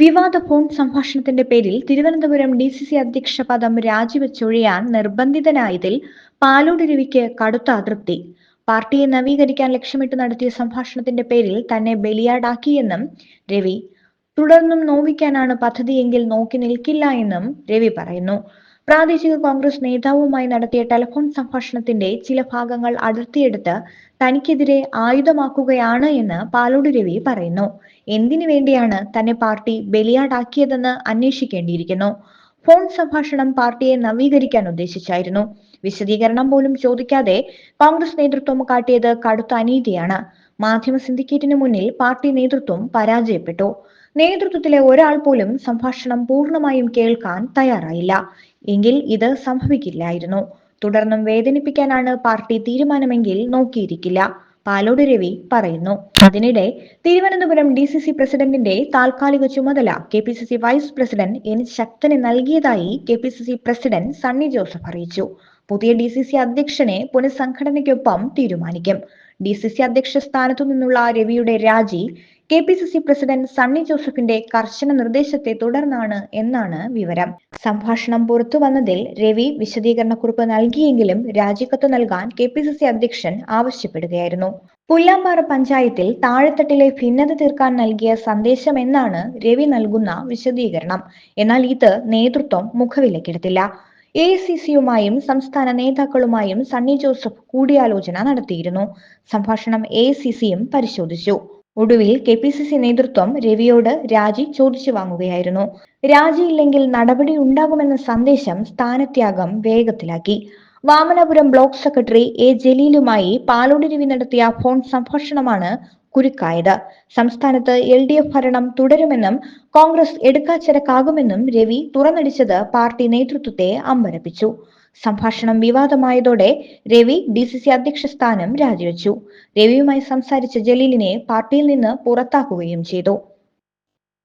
വിവാദ ഫോൺ സംഭാഷണത്തിന്റെ പേരിൽ Thiruvananthapuram D C C അധ്യക്ഷ പദം രാജിവെച്ചൊഴിയാൻ നിർബന്ധിതനായതിൽ പാലോടി രവിക്ക് കടുത്ത അതൃപ്തി. പാർട്ടിയെ നവീകരിക്കാൻ ലക്ഷ്യമിട്ട് നടത്തിയ സംഭാഷണത്തിന്റെ പേരിൽ തന്നെ ബലിയാടാക്കിയെന്നും രവി. തുടർന്നും നോവിക്കാനാണ് പദ്ധതിയെങ്കിൽ നോക്കി നിൽക്കില്ല എന്നും രവി പറയുന്നു. പ്രാദേശിക കോൺഗ്രസ് നേതാവുമായി നടത്തിയ ടെലിഫോൺ സംഭാഷണത്തിന്റെ ചില ഭാഗങ്ങൾ അടർത്തിയെടുത്ത് തനിക്കെതിരെ ആയുധമാക്കുകയാണ് എന്ന് പാലോട് രവി പറയുന്നു. എന്തിനു വേണ്ടിയാണ് തന്നെ പാർട്ടി ബലിയാടാക്കിയതെന്ന് അന്വേഷിക്കേണ്ടിയിരിക്കുന്നു. ഫോൺ സംഭാഷണം പാർട്ടിയെ നവീകരിക്കാൻ ഉദ്ദേശിച്ചായിരുന്നു. വിശദീകരണം പോലും ചോദിക്കാതെ കോൺഗ്രസ് നേതൃത്വം കാട്ടിയത് കടുത്ത അനീതിയാണ്. മാധ്യമ സിൻഡിക്കേറ്റിന് മുന്നിൽ പാർട്ടി നേതൃത്വം പരാജയപ്പെട്ടു. നേതൃത്വത്തിലെ ഒരാൾ പോലും സംഭാഷണം പൂർണമായും കേൾക്കാൻ തയ്യാറായില്ല. എങ്കിൽ ഇത് സംഭവിക്കില്ലായിരുന്നു. തുടർന്നും വേദനിപ്പിക്കാനാണ് പാർട്ടി തീരുമാനമെങ്കിൽ നോക്കിയിരിക്കില്ല. പാലോട് രവി പറയുന്നു. അതിനിടെ തിരുവനന്തപുരം ഡി സി സി പ്രസിഡന്റിന്റെ താൽക്കാലിക ചുമതല K P C C vice president N ശക്തന് നൽകിയതായി K P C C president Sunny Joseph അറിയിച്ചു. പുതിയ ഡി സി സി അധ്യക്ഷനെ പുനഃസംഘടനയ്ക്കൊപ്പം തീരുമാനിക്കും. ഡി സി സി അധ്യക്ഷ സ്ഥാനത്തു നിന്നുള്ള രവിയുടെ രാജി K P C C president Sunny ജോസഫിന്റെ കർശന നിർദ്ദേശത്തെ തുടർന്നാണ് എന്നാണ് വിവരം. സംഭാഷണം പുറത്തു വന്നതിൽ രവി വിശദീകരണക്കുറിപ്പ് നൽകിയെങ്കിലും രാജിക്കത്ത് നൽകാൻ കെ പി സി സി അധ്യക്ഷൻ ആവശ്യപ്പെടുകയായിരുന്നു. പുല്ലാമ്പാറ പഞ്ചായത്തിൽ താഴെത്തട്ടിലെ ഭിന്നത തീർക്കാൻ നൽകിയ സന്ദേശം എന്നാണ് രവി നൽകുന്ന വിശദീകരണം. എന്നാൽ ഇത് നേതൃത്വം മുഖവിലക്കെടുത്തില്ല എ സി സിയുമായും സംസ്ഥാന നേതാക്കളുമായും സണ്ണി ജോസഫ് കൂടിയാലോചന നടത്തിയിരുന്നു. സംഭാഷണം എ സി സിയും പരിശോധിച്ചു. ഒടുവിൽ കെ പി സി സി നേതൃത്വം രവിയോട് രാജി ചോദിച്ചു വാങ്ങുകയായിരുന്നു. രാജിയില്ലെങ്കിൽ നടപടി ഉണ്ടാകുമെന്ന സന്ദേശം സ്ഥാനത്യാഗം വേഗത്തിലാക്കി. വാമനപുരം ബ്ലോക്ക് സെക്രട്ടറി എ ജലീലുമായി പാലോട് രവി നടത്തിയ ഫോൺ സംഭാഷണമാണ് കുരുക്കായത്. സംസ്ഥാനത്ത് എൽ ഡി എഫ് ഭരണം തുടരുമെന്നും കോൺഗ്രസ് എടുക്കാച്ചരക്കാകുമെന്നും രവി തുറന്നടിച്ചത് പാർട്ടി നേതൃത്വത്തെ അമ്പരപ്പിച്ചു. സംഭാഷണം വിവാദമായതോടെ രവി ഡി സി സി അധ്യക്ഷ സ്ഥാനം രാജിവെച്ചു. രവിയുമായി സംസാരിച്ച ജലീലിനെ പാർട്ടിയിൽ നിന്ന് പുറത്താക്കുകയും ചെയ്തു.